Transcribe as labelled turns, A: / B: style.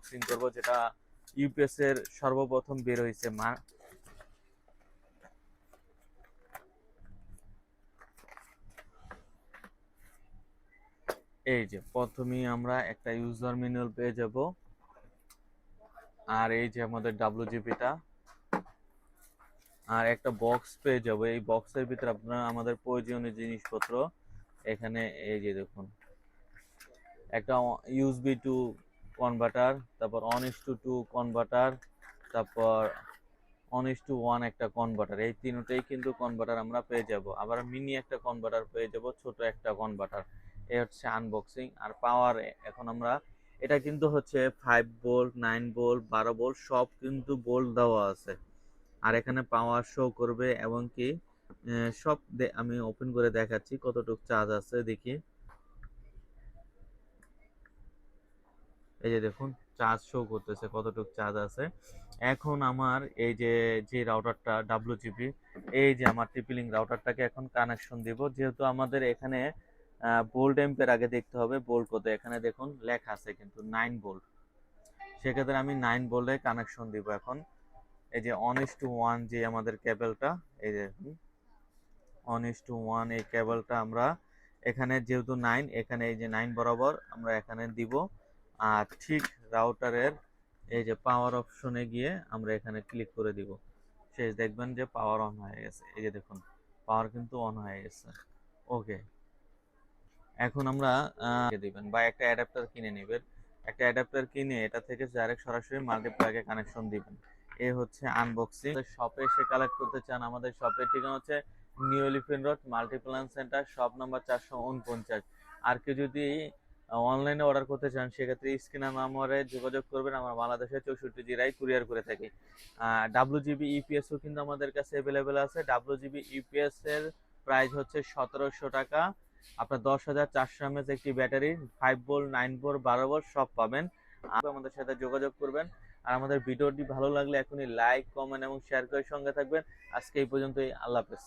A: Unboxing করব, যেটা UPS এর সর্বপ্রথম বের হয়েছে, মা। এই যে, প্রথমেই আমরা একটা ইউজার ম্যানুয়াল পেয়ে যাব। আর এই যে আমাদের ডাব্লিউজিপিটা আর একটা বক্স পেয়ে যাব। এই বক্সের ভিতরে আপনারা আমাদের প্রয়োজনীয় জিনিসপত্র এখানে, এই যে দেখুন। একটা ইউএসবি টু কনভার্টার তারপর on is to two converter তারপর অন ইস টু ওয়ান একটা কনভার্টার এই তিনটেই কিন্তু কনভার্টার আমরা পেয়ে যাব। আবার মিনি একটা কনভার্টার পেয়ে যাব, ছোট একটা কনভার্টার এ হচ্ছে আনবক্সিং আর পাওয়ার এখন আমরা, এটা কিন্তু হচ্ছে ফাইভ বোল্ট নাইন বোল্ট বারো বোল্ট সব কিন্তু বোল্ট দেওয়া আছে। আর এখানে পাওয়ার শো করবে এবং কি সব আমি ওপেন করে দেখাচ্ছি কতটুকু চার্জ আছে, দেখি। এই যে দেখুন চার্জ শো করতেছে, কতটুকু চার্জ আছে। এখন আমার এই যে যে রাউটারটা ডাব্লিউজিপি এই যে আমার টিপিলিং রাউটারটাকে এখন কানেকশন দিব। যেহেতু আমাদের এখানে বোল্ট এম্পের আগে দেখতে হবে বোল্ট কত? এখানে দেখুন, লেখা আছে কিন্তু নাইন বোল্ট সেক্ষেত্রে আমি নাইন বোল্টে কানেকশন দিব এখন। এই যে অন ইস টু ওয়ান যে আমাদের কেবলটা এই যে অন ইস টু ওয়ান এই কেবলটা আমরা এখানে যেহেতু নাইন এখানে এই যে নাইন বরাবর আমরা এখানে দিব। আর ঠিক রাউটারের এই যে পাওয়ার অপশনে গিয়ে আমরা এখানে ক্লিক করে দিব। শেষ দেখবেন যে পাওয়ার অন হয়ে গেছে। এই যে দেখুন পাওয়ার কিন্তু অন হয়ে গেছে। ওকে এখন আমরা দিবেন বা একটা অ্যাডাপ্টার কিনে নেবেন। একটা অ্যাডাপ্টার কিনে এটা থেকে ডাইরেক্ট সরাসরি মাল্টিপ্লাগে কানেকশন দিবেন। এ হচ্ছে আনবক্সিং শপে এসে কালেক্ট করতে চান, আমাদের শপের ঠিকানা হচ্ছে New Elephant Road Multiplan Center shop number চারশো উনপঞ্চাশ। আর কেউ যদি অনলাইনে অর্ডার করতে চান, সেক্ষেত্রে স্ক্রিনার নাম্বারে যোগাযোগ করবেন আমরা বাংলাদেশের চৌষট্টি জেলায় কুরিয়ার করে থাকি। ডাব্লু জিবি ইপিএসও কিন্তু আমাদের কাছে অ্যাভেলেবেল আছে। ডাব্লু জিবি ইপিএস এর প্রাইস হচ্ছে সতেরোশো টাকা। আপনার দশ হাজার চারশো এমএস একটি ব্যাটারি ফাইভ বোল নাইন বোল্ট বারো বোল্ট সব পাবেন। আমাদের সাথে যোগাযোগ করবেন। আর আমাদের ভিডিওটি ভালো লাগলে এখনই লাইক কমেন্ট এবং শেয়ার করে সঙ্গে থাকবেন। আজকে এই পর্যন্তই, আল্লাহ হাফেজ।